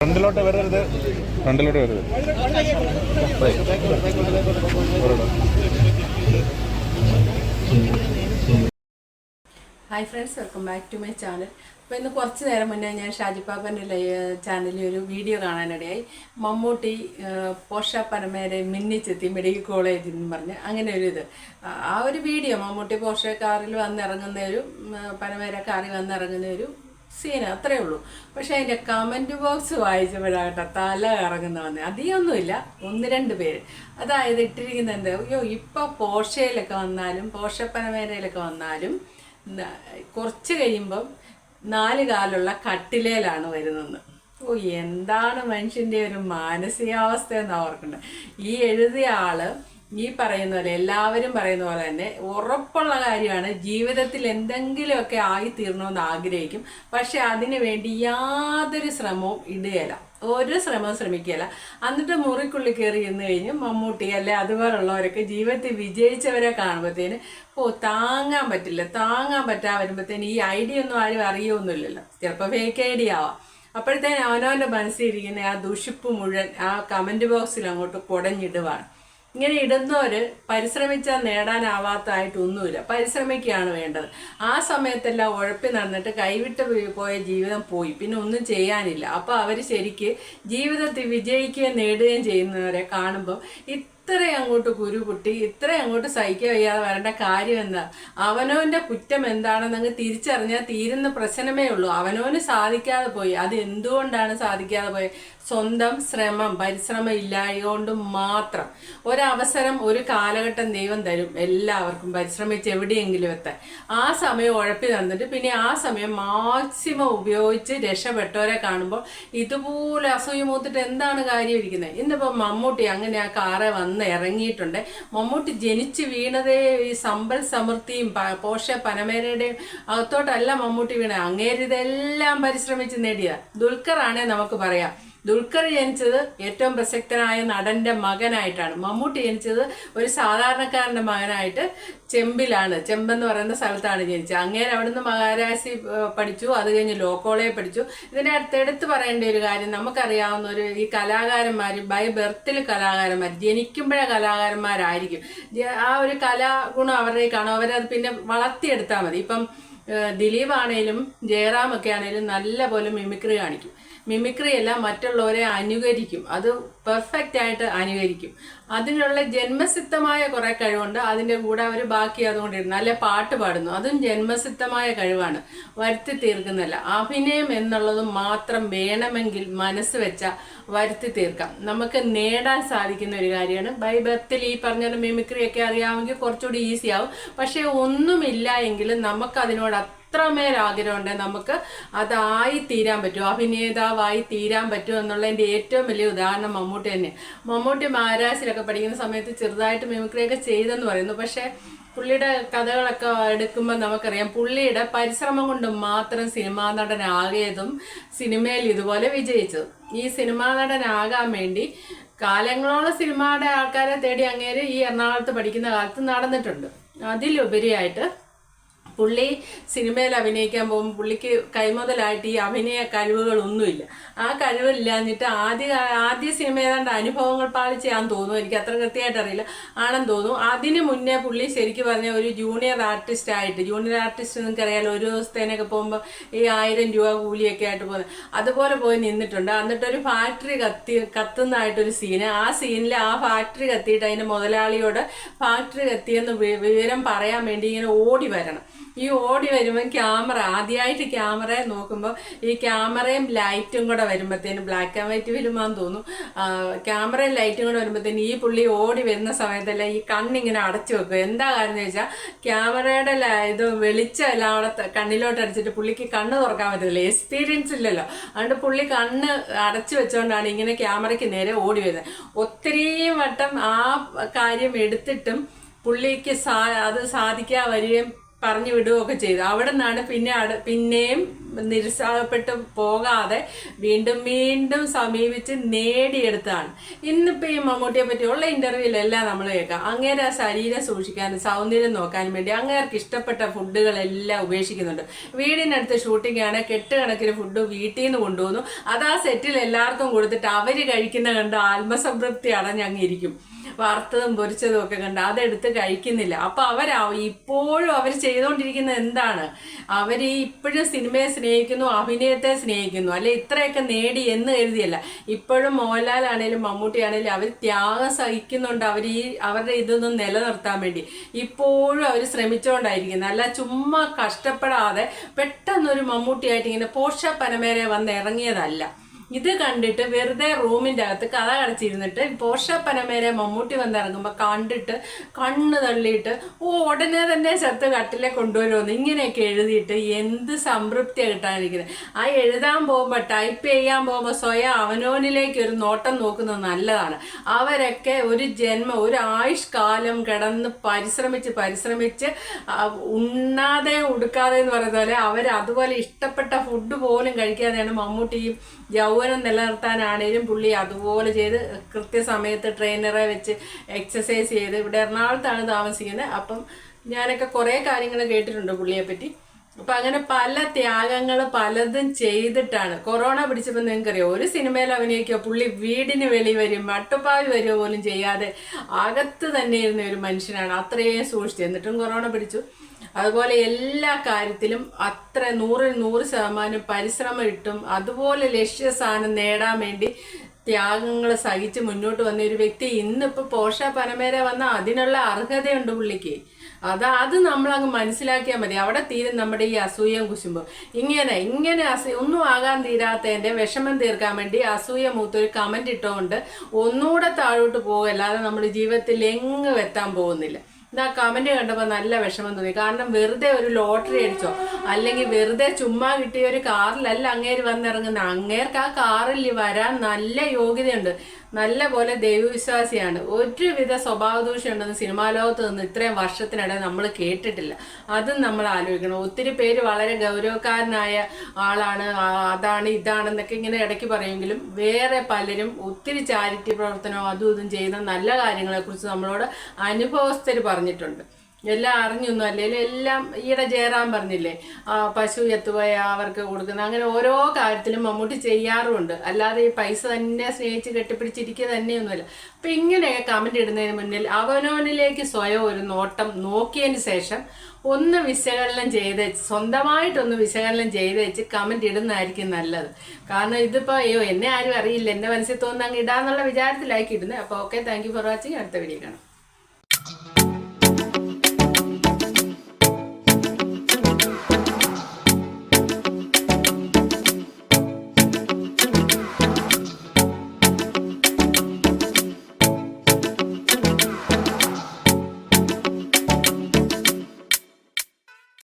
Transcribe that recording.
ഫ്രണ്ടിലോട്ട് വരരുത് ഫ്രണ്ടിലോട്ട് വരരുത് ഒരെണ്ണം. Hi friends welcome back to my channel അപ്പോൾ ഇന്ന് കുറച്ച് നേരം മുന്നേ ഞാൻ ഷാജിപ്പാപ്പന്റെ ചാനലിൽ ഒരു വീഡിയോ കാണാനിടയായി. മമ്മൂട്ടി പോഷ പരമേരെ മിന്നിച്ചെത്തി മെഡിക്കൽ കോളേജിൽ എന്ന് പറഞ്ഞ് അങ്ങനെ ഒരു ഇത്. ആ- ഒരു വീഡിയോ മമ്മൂട്ടി പോഷ കാറിൽ വന്നിറങ്ങുന്ന ഒരു പരമേര കാറിൽ വന്നിറങ്ങുന്ന ഒരു സീൻ അത്രേ ഉള്ളൂ. പക്ഷേ അതിന്റെ കമന്റ് ബോക്സ് വായിച്ചപ്പോഴാകട്ടെ തല ഇറങ്ങുന്ന വന്ന്. അധികമൊന്നുമില്ല ഒന്ന് രണ്ട് പേര്. അതായത് ഇട്ടിരിക്കുന്നുണ്ട് അയ്യോ ഇപ്പോൾ പോഷയിലൊക്കെ വന്നാലും പോഷപ്പനമേരയിലൊക്കെ വന്നാലും കുറച്ച് കഴിയുമ്പം നാല് കാലുള്ള കട്ടിലേലാണ് വരുന്നത്. ഓ എന്താണ് മനുഷ്യന്റെ ഒരു മാനസികാവസ്ഥ എന്ന് ഓർക്കേണ്ടത് ഈ എഴുതിയ ആൾ ഈ പറയുന്ന പോലെ എല്ലാവരും പറയുന്ന പോലെ തന്നെ ഉറപ്പുള്ള കാര്യമാണ്. ജീവിതത്തിൽ എന്തെങ്കിലുമൊക്കെ ആയി തീരണമെന്ന് ആഗ്രഹിക്കും. പക്ഷെ അതിനു വേണ്ടി യാതൊരു ശ്രമവും ഇടുകയില്ല. ഒരു ശ്രമവും ശ്രമിക്കുകയില്ല. എന്നിട്ട് മുറിക്കുള്ളിൽ കയറി ഇരുന്ന് കഴിഞ്ഞ് മമ്മൂട്ടി അല്ലെ അതുപോലുള്ളവരൊക്കെ ജീവിതത്തിൽ വിജയിച്ചവരെ കാണുമ്പോഴത്തേന് ഓ താങ്ങാൻ പറ്റില്ല താങ്ങാൻ പറ്റാൻ വരുമ്പോഴത്തേന് ഈ ഐഡിയ ഒന്നും ആരും അറിയൊന്നുമില്ലല്ലോ. ചിലപ്പോൾ ഫേക്ക് ഐഡിയ ആവാം. അപ്പോഴത്തേന് അവനവന്റെ മനസ്സിലിരിക്കുന്ന ആ ദുഷിപ്പ് മുഴുവൻ ആ കമന്റ് ബോക്സിൽ അങ്ങോട്ട് കുടഞ്ഞിടുവാണ്. ഇങ്ങനെ ഇടുന്നവര് പരിശ്രമിച്ചാൽ നേടാനാവാത്തതായിട്ടൊന്നുമില്ല പരിശ്രമിക്കുകയാണ് വേണ്ടത്. ആ സമയത്തെല്ലാം ഉഴപ്പി നടന്നിട്ട് കൈവിട്ട് പോയ ജീവിതം പോയി. പിന്നെ ഒന്നും ചെയ്യാനില്ല. അപ്പോൾ അവർ ശരിക്ക് ജീവിതത്തിൽ വിജയിക്കുകയും നേടുകയും ചെയ്യുന്നവരെ കാണുമ്പോൾ ഇത്രയും അങ്ങോട്ട് കുരു പൊട്ടി ഇത്രയും അങ്ങോട്ട് സഹിക്കാൻ വയ്യാതെ വരേണ്ട കാര്യം എന്താ? അവനോന്റെ കുറ്റം എന്താണെന്ന് അങ്ങ് തിരിച്ചറിഞ്ഞാൽ തീരുന്ന പ്രശ്നമേ ഉള്ളൂ. അവനവന് സാധിക്കാതെ പോയി. അത് എന്തുകൊണ്ടാണ് സാധിക്കാതെ പോയത് സ്വന്തം ശ്രമം പരിശ്രമം ഇല്ലായതുകൊണ്ട് മാത്രം. ഒരവസരം ഒരു കാലഘട്ടം ദൈവം തരും. എല്ലാവർക്കും പരിശ്രമിച്ച് എവിടെയെങ്കിലും എത്താൻ. ആ സമയം ഉഴപ്പി തന്നിട്ട് പിന്നെ ആ സമയം മാക്സിമം ഉപയോഗിച്ച് രക്ഷപ്പെട്ടവരെ കാണുമ്പോൾ ഇതുപോലെ അസൂയ മൂത്തിട്ട് എന്താണ് കാര്യം ഇരിക്കുന്നത് ഇന്നിപ്പോൾ മമ്മൂട്ടി അങ്ങനെ ആ കാറെ വന്ന് ഇറങ്ങിയിട്ടുണ്ട്. മമ്മൂട്ടി ജനിച്ച് വീണതേ ഈ സമ്പൽ സമൃദ്ധിയും പോഷ പനമേരയുടെയും അകത്തോട്ടല്ല മമ്മൂട്ടി വീണ അങ്ങേരിതെല്ലാം പരിശ്രമിച്ച് നേടിയ ദുൽഖറാണേ നമുക്ക് പറയാം. ദുൽഖർ ജനിച്ചത് ഏറ്റവും പ്രസക്തനായ നടന്റെ മകനായിട്ടാണ്. മമ്മൂട്ടി ജനിച്ചത് ഒരു സാധാരണക്കാരന്റെ മകനായിട്ട് ചെമ്പിലാണ്. ചെമ്പെന്ന് പറയുന്ന സ്ഥലത്താണ് ജനിച്ചത്. അങ്ങേരെ അവിടുന്ന് മഹാരാശി പഠിച്ചു. അത് കഴിഞ്ഞ് ലോ കോളേജ് പഠിച്ചു. ഇതിന്റെ അടുത്തെടുത്ത് പറയേണ്ട ഒരു കാര്യം നമുക്കറിയാവുന്ന ഒരു ഈ കലാകാരന്മാർ ബൈ ബർത്തിൽ കലാകാരന്മാർ ജനിക്കുമ്പോഴേ കലാകാരന്മാരായിരിക്കും. ആ ഒരു കലാഗുണം അവരുടെ കാണും അവരത് പിന്നെ വളർത്തിയെടുത്താൽ മതി. ഇപ്പം ദിലീപ് ആണേലും ജയറാം ഒക്കെ ആണേലും നല്ല പോലെ മിമിക്രി കാണിക്കും. മിമിക്രി എല്ലാം മറ്റുള്ളവരെ അനുകരിക്കും. അത് പെർഫെക്റ്റ് ആയിട്ട് അനുകരിക്കും. അതിനുള്ള ജന്മസിദ്ധമായ കുറെ കഴിവുണ്ട്. അതിന്റെ കൂടെ അവർ ബാക്കി അതുകൊണ്ടിരുന്നു അല്ലെ പാട്ട് പാടുന്നു. അതും ജന്മസിദ്ധമായ കഴിവാണ്. വരുത്തി തീർക്കുന്നില്ല അഭിനയം എന്നുള്ളത് മാത്രം വേണമെങ്കിൽ മനസ്സ് വെച്ച വരുത്തി തീർക്കാം. നമുക്ക് നേടാൻ സാധിക്കുന്ന ഒരു കാര്യമാണ്. ബൈ ബർത്തിൽ ഈ പറഞ്ഞ മിമിക്രി ഒക്കെ അറിയാമെങ്കിൽ കുറച്ചുകൂടി ഈസി ആവും. പക്ഷെ ഒന്നുമില്ല എങ്കിലും നമുക്ക് അത്രമേൽ ആഗ്രഹമുണ്ട് നമുക്ക് അതായി തീരാൻ പറ്റും. അഭിനേതാവായി തീരാൻ പറ്റും എന്നുള്ളതിന്റെ ഏറ്റവും വലിയ ഉദാഹരണം മമ്മൂട്ടി തന്നെ. മമ്മൂട്ടി മഹാരാഷ്ട്രയിലൊക്കെ പഠിക്കുന്ന സമയത്ത് ചെറുതായിട്ട് മിമിക്രിയൊക്കെ ചെയ്തെന്ന് പറയുന്നു. പക്ഷേ പുള്ളിയുടെ കഥകളൊക്കെ എടുക്കുമ്പോൾ നമുക്കറിയാം പുള്ളിയുടെ പരിശ്രമം കൊണ്ട് മാത്രം സിനിമാ നടനാകിയതും സിനിമയിൽ ഇതുപോലെ വിജയിച്ചതും ഈ സിനിമാ നടനാകാൻ വേണ്ടി കാലങ്ങളോളം സിനിമയുടെ ആൾക്കാരെ തേടി അങ്ങേര് ഈ എറണാകുളത്ത് പഠിക്കുന്ന കാലത്ത് നടന്നിട്ടുണ്ട്. അതിലുപരിയായിട്ട് പുള്ളി സിനിമയിൽ അഭിനയിക്കാൻ പോകുമ്പോൾ പുള്ളിക്ക് കൈമുതലായിട്ട് ഈ അഭിനയ കഴിവുകളൊന്നുമില്ല. ആ കഴിവില്ലാഞ്ഞിട്ട് ആദ്യ ആദ്യ സിനിമ ഏതാണ്ട് അനുഭവങ്ങൾ പാലിച്ചാന്ന് തോന്നുന്നു. എനിക്ക് അത്ര കൃത്യമായിട്ട് അറിയില്ല. ആണെന്ന് തോന്നുന്നു. അതിന് മുന്നേ പുള്ളി ശരിക്കും പറഞ്ഞ ഒരു ജൂനിയർ ആർട്ടിസ്റ്റ് ആയിട്ട് ജൂനിയർ ആർട്ടിസ്റ്റ് നിങ്ങൾക്കറിയാലോ ഒരു ദിവസത്തേനൊക്കെ പോകുമ്പോൾ ഈ ആയിരം രൂപ കൂലിയൊക്കെ ആയിട്ട് പോകുന്നത് അതുപോലെ പോയി നിന്നിട്ടുണ്ട്. എന്നിട്ടൊരു ഫാക്ടറി കത്തി കത്തുന്നതായിട്ടൊരു സീന് ആ സീനിൽ ആ ഫാക്ടറി കത്തിയിട്ട് അതിന്റെ മുതലാളിയോട് ഫാക്ടറി കത്തിയെന്ന് വിവരം പറയാൻ വേണ്ടി ഇങ്ങനെ ഓടി വരണം. ഈ ഓടി വരുമ്പോൾ ക്യാമറ ആദ്യമായിട്ട് ക്യാമറയെ നോക്കുമ്പോൾ ഈ ക്യാമറയും ലൈറ്റും കൂടെ വരുമ്പോഴത്തേനും ബ്ലാക്ക് ആൻഡ് വൈറ്റ് ഫിലിമാന്ന് തോന്നും. ക്യാമറയും ലൈറ്റും കൂടെ വരുമ്പോഴത്തേനും ഈ പുള്ളി ഓടി വരുന്ന സമയത്തല്ല ഈ കണ്ണിങ്ങനെ അടച്ചു വെക്കും. എന്താ കാരണം ചോദിച്ചാൽ ക്യാമറയുടെ ഇത് വെളിച്ചം എല്ലാം അവിടെ കണ്ണിലോട്ട് അടിച്ചിട്ട് പുള്ളിക്ക് കണ്ണ് തുറക്കാൻ പറ്റില്ല എക്സ്പീരിയൻസ് ഇല്ലല്ലോ. അതുകൊണ്ട് പുള്ളി കണ്ണ് അടച്ചു വെച്ചുകൊണ്ടാണ് ഇങ്ങനെ ക്യാമറയ്ക്ക് നേരെ ഓടി വരുന്നത്. ഒത്തിരി വട്ടം ആ കാര്യം എടുത്തിട്ടും പുള്ളിക്ക് സാ അത് സാധിക്കാൻ വരികയും പറഞ്ഞു വിടുകയൊക്കെ ചെയ്തു. അവിടെ നിന്നാണ് പിന്നെ പിന്നെയും നിരുത്സാഹപ്പെട്ട് പോകാതെ വീണ്ടും വീണ്ടും സമീപിച്ച് നേടിയെടുത്താണ് ഇന്നിപ്പോൾ ഈ മമ്മൂട്ടിയെ പറ്റിയുള്ള ഇന്റർവ്യൂലെല്ലാം നമ്മൾ കേൾക്കാം. അങ്ങേരെ ശരീരം സൂക്ഷിക്കാനും സൗന്ദര്യം നോക്കാനും വേണ്ടി അങ്ങേർക്ക് ഇഷ്ടപ്പെട്ട ഫുഡുകളെല്ലാം ഉപേക്ഷിക്കുന്നുണ്ട്. വീടിനടുത്ത് ഷൂട്ടിംഗ് ആണ്. കെട്ടുകണക്കിന് ഫുഡ് വീട്ടിൽ നിന്ന് കൊണ്ടുപോകുന്നു അത് ആ സെറ്റിൽ എല്ലാവർക്കും കൊടുത്തിട്ട് അവർ കഴിക്കുന്ന കണ്ട് ആത്മസംതൃപ്തി അടഞ്ഞങ്ങിരിക്കും വറുത്തതും പൊരിച്ചതും ഒക്കെ കണ്ട് അതെടുത്ത് കഴിക്കുന്നില്ല. അപ്പൊ അവരാ ഇപ്പോഴും അവർ ചെയ്തുകൊണ്ടിരിക്കുന്നത് എന്താണ്? അവർ ഇപ്പോഴും സിനിമയെ സ്നേഹിക്കുന്നു അഭിനയത്തെ സ്നേഹിക്കുന്നു. അല്ലെ ഇത്രയൊക്കെ നേടി എന്ന് കരുതിയല്ല. ഇപ്പോഴും മോഹൻലാൽ ആണെങ്കിലും മമ്മൂട്ടി ആണേലും അവർ ത്യാഗം സഹിക്കുന്നുണ്ട് അവർ ഈ അവരുടെ ഇതൊന്നും നിലനിർത്താൻ വേണ്ടി. ഇപ്പോഴും അവർ ശ്രമിച്ചുകൊണ്ടായിരിക്കുന്നത് അല്ല ചുമ്മാ കഷ്ടപ്പെടാതെ പെട്ടെന്നൊരു മമ്മൂട്ടിയായിട്ട് ഇങ്ങനെ പോഷ പരമേരെ വന്ന് ഇറങ്ങിയതല്ല. ഇത് കണ്ടിട്ട് വെറുതെ റൂമിന്റെ അകത്ത് കഥ കടച്ചിരുന്നിട്ട് പോഷ പനമേരെ മമ്മൂട്ടി വന്നിറങ്ങുമ്പോൾ കണ്ടിട്ട് കണ്ണ് തള്ളിയിട്ട് ഓ ഉടനെ തന്നെ ചത്ത് കട്ടിലെ കൊണ്ടുവരുമെന്ന് ഇങ്ങനെയൊക്കെ എഴുതിയിട്ട് എന്ത് സംതൃപ്തിയാണ് കിട്ടാനിരിക്കുന്നത് ആ എഴുതാൻ പോകുമ്പോൾ ടൈപ്പ് ചെയ്യാൻ പോകുമ്പോൾ സ്വയം അവനോനിലേക്ക് ഒരു നോട്ടം നോക്കുന്നത് നല്ലതാണ്. അവരൊക്കെ ഒരു ജന്മം ഒരു ആയുഷ്കാലം കിടന്ന് പരിശ്രമിച്ച് പരിശ്രമിച്ച് ഉണ്ണാതെ ഉടുക്കാതെ എന്ന് പറയുന്ന പോലെ അവർ അതുപോലെ ഇഷ്ടപ്പെട്ട ഫുഡ് പോലും കഴിക്കാതെയാണ് മമ്മൂട്ടിയും യൗവനം നിലനിർത്താനാണേലും പുള്ളി അതുപോലെ ചെയ്ത് കൃത്യസമയത്ത് ട്രെയിനറെ വെച്ച് എക്സസൈസ് ചെയ്ത് ഇവിടെ എറണാകുളത്താണ് താമസിക്കുന്നത്. അപ്പം ഞാനൊക്കെ കുറേ കാര്യങ്ങൾ കേട്ടിട്ടുണ്ട് പുള്ളിയെ പറ്റി. അപ്പൊ അങ്ങനെ പല ത്യാഗങ്ങൾ പലതും ചെയ്തിട്ടാണ്. കൊറോണ പിടിച്ചപ്പോൾ നിങ്ങൾക്കറിയാം ഒരു സിനിമയിൽ അഭിനയിക്കുക പുള്ളി വീടിന് വെളി വരും മട്ടുപ്പാവി വരിക പോലും ചെയ്യാതെ അകത്ത് തന്നെ ഇരുന്ന ഒരു മനുഷ്യനാണ്. അത്രയും സൂക്ഷിച്ചു. എന്നിട്ടും കൊറോണ പിടിച്ചു. അതുപോലെ എല്ലാ കാര്യത്തിലും അത്ര നൂറിൽ നൂറ് ശതമാനം പരിശ്രമം ഇട്ടും അതുപോലെ ലക്ഷ്യസ്ഥാനം നേടാൻ വേണ്ടി ത്യാഗങ്ങൾ സഹിച്ച് മുന്നോട്ട് വന്ന ഒരു വ്യക്തി ഇന്നിപ്പോൾ പോഷ പനമേര വന്ന അതിനുള്ള അർഹതയുണ്ട് പുള്ളിക്ക്. അത് അത് നമ്മളങ്ങ് മനസ്സിലാക്കിയാൽ മതി. അവിടെ തീരും നമ്മുടെ ഈ അസൂയം കുശുമ്പ്. ഇങ്ങനെ ഇങ്ങനെ അസൂ ഒന്നും ആകാൻ തീരാത്തതിന്റെ വിഷമം തീർക്കാൻ വേണ്ടി അസൂയ മൂത്തൊരു കമന്റ് ഇട്ടുകൊണ്ട് ഒന്നുകൂടെ താഴോട്ട് പോകല്ലാതെ നമ്മുടെ ജീവിതത്തിൽ എങ്ങും എത്താൻ പോകുന്നില്ല. ഇതാ കമന്റ് കണ്ടപ്പോൾ നല്ല വിഷമം തോന്നി. കാരണം വെറുതെ ഒരു ലോട്ടറി അടിച്ചോ? അല്ലെങ്കിൽ വെറുതെ ചുമ്മാ കിട്ടിയ ഒരു കാറിലല്ല അങ്ങേര് വന്നിറങ്ങുന്ന. അങ്ങേർക്ക് ആ കാറിൽ വരാൻ നല്ല യോഗ്യതയുണ്ട്. നല്ല പോലെ ദൈവവിശ്വാസിയാണ്. ഒരുവിധ സ്വഭാവദൂഷ്യം ഉണ്ടെന്ന് സിനിമാ ലോകത്ത് നിന്ന് ഇത്രയും വർഷത്തിനിടെ നമ്മൾ കേട്ടിട്ടില്ല. അതും നമ്മൾ ആലോചിക്കണം. ഒത്തിരി പേര് വളരെ ഗൗരവക്കാരനായ ആളാണ്. അതാണ് ഇതാണെന്നൊക്കെ ഇങ്ങനെ ഇടയ്ക്ക് പറയുമെങ്കിലും വേറെ പലരും ഒത്തിരി ചാരിറ്റി പ്രവർത്തനവും അതും ഇതും ചെയ്യുന്ന നല്ല കാര്യങ്ങളെക്കുറിച്ച് നമ്മളോട് അനുഭവസ്ഥർ പറഞ്ഞിട്ടുണ്ട്. എല്ലാം അറിഞ്ഞൊന്നും അല്ലെങ്കിൽ എല്ലാം ഈയിടെ ചേരാൻ പറഞ്ഞില്ലേ പശു എത്തുപോയ അവർക്ക് കൊടുക്കുന്ന. അങ്ങനെ ഓരോ കാര്യത്തിലും മമ്മൂട്ടി ചെയ്യാറുമുണ്ട്. അല്ലാതെ ഈ പൈസ തന്നെ സ്നേഹിച്ച് കെട്ടിപ്പിടിച്ചിരിക്കുക തന്നെയൊന്നുമല്ല. അപ്പൊ ഇങ്ങനെയൊക്കെ കമന്റ് ഇടുന്നതിന് മുന്നിൽ അവനവനിലേക്ക് സ്വയം ഒരു നോട്ടം നോക്കിയതിന് ശേഷം ഒന്ന് വിശകലനം ചെയ്ത് സ്വന്തമായിട്ടൊന്ന് വിശകലനം ചെയ്ത് വെച്ച് കമന്റ് ഇടുന്നതായിരിക്കും നല്ലത്. കാരണം ഇതിപ്പോ അയ്യോ എന്നെ ആരും അറിയില്ല. എന്റെ മനസ്സിൽ തോന്നുന്ന അങ്ങ് ഇടാന്നുള്ള വിചാരത്തിലാക്കി ഇടുന്നത് അപ്പൊ okay thank you for watching അടുത്ത വീഡിയോ കാണാം.